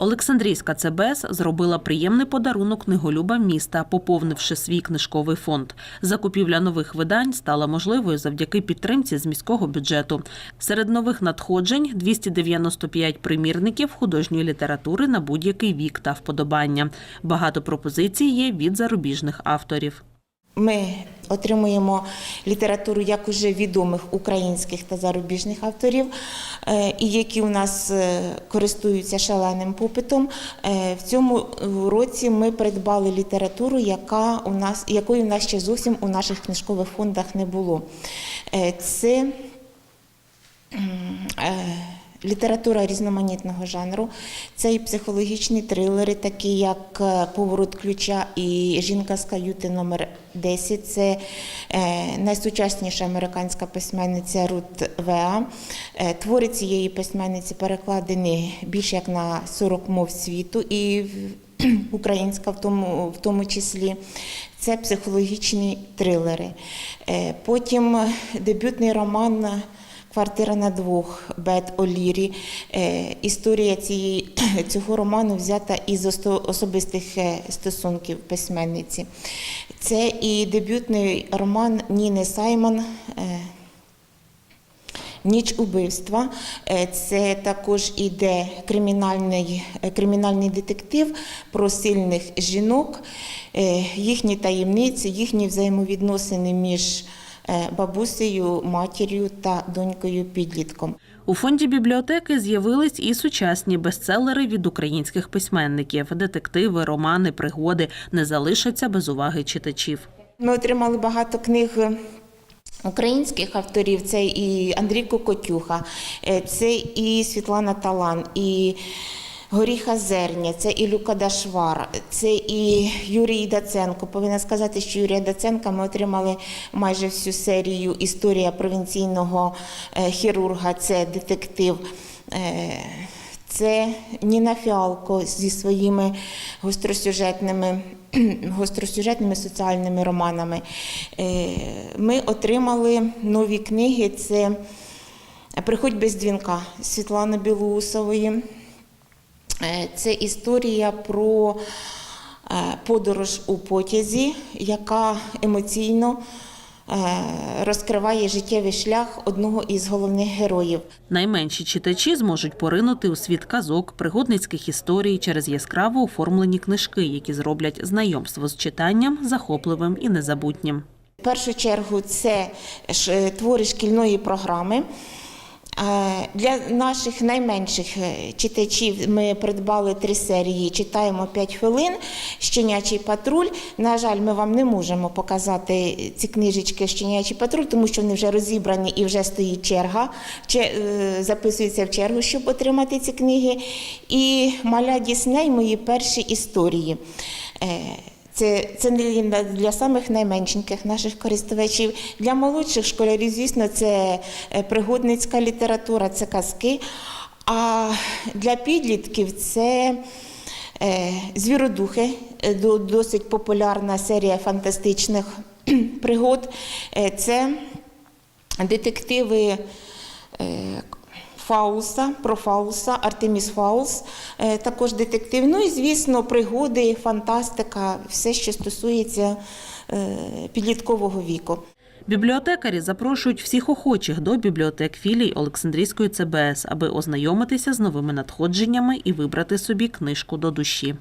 Олександрійська ЦБС зробила приємний подарунок книголюбам міста, поповнивши свій книжковий фонд. Закупівля нових видань стала можливою завдяки підтримці з міського бюджету. Серед нових надходжень 295 примірників художньої літератури на будь-який вік та вподобання. Багато пропозицій є від зарубіжних авторів. Ми отримуємо літературу як уже відомих українських та зарубіжних авторів, е, і які у нас е, користуються шаленим попитом. Е, В цьому році ми придбали літературу, яка у нас, якої у нас ще зовсім у наших книжкових фондах не було. Це Література різноманітного жанру, це і психологічні трилери, такі як е, Поворот ключа і Жінка з каюти номер 10 Це е, найсучасніша американська письменниця Рут Веа. Е, Твори цієї письменниці перекладені більш як на 40 мов світу і українська в тому, в тому числі. Це психологічні трилери. Потім дебютний роман. Квартира на двох Бет Олірі. Е, Історія цієї, цього роману взята із особистих е, стосунків письменниці. Це і дебютний роман Ніни Саймон. е, Ніч убивства це також іде кримінальний, кримінальний детектив про сильних жінок, їхні таємниці, їхні взаємовідносини між бабусею, матір'ю та донькою підлітком. У фонді бібліотеки з'явились і сучасні бестселери від українських письменників. Детективи, романи, пригоди не залишаться без уваги читачів. Ми отримали багато книг. Українських авторів це і Андрій Кокотюха, е, це і Світлана Талан, і Горіха Зерня, це і Люка Дашвар, це і Юрій Даценко. Повинна сказати, що Юрія Даценка ми отримали майже всю серію Історія провінційного е, хірурга. Це детектив. Е, Це Ніна Фіалко зі своїми гостросюжетними, гостросюжетними соціальними романами. Е, Ми отримали нові книги. Це Приходь без дзвінка Світлани Білоусової. Е, Це історія про е, подорож у потязі, яка емоційно е, розкриває життєвий шлях одного із головних героїв. Найменші читачі зможуть поринути у світ казок, пригодницьких історій через яскраво оформлені книжки, які зроблять знайомство з читанням захопливим і незабутнім. В першу чергу це ж, твори шкільної програми. Е, Для наших найменших е, читачів ми придбали три серії Читаємо 5 хвилин. Щенячий патруль. На жаль, ми вам не можемо показати ці книжечки Щенячий патруль, тому що вони вже розібрані і вже стоїть черга. Че- е, Записується в чергу, щоб отримати ці книги. І маля Дісней мої перші історії. Це, це не для, самих найменшеньких наших користувачів. Для молодших школярів, звісно, це е, пригодницька література, це казки. А для підлітків це е, звіродухи, е, до- досить популярна серія фантастичних пригод. Це детективи. Фауса, про Фауса, Артеміс Фаус, е, також детектив. Ну і, звісно, пригоди, фантастика, все, що стосується е, підліткового віку. Бібліотекарі запрошують всіх охочих до бібліотек філій Олександрійської ЦБС, аби ознайомитися з новими надходженнями і вибрати собі книжку до душі.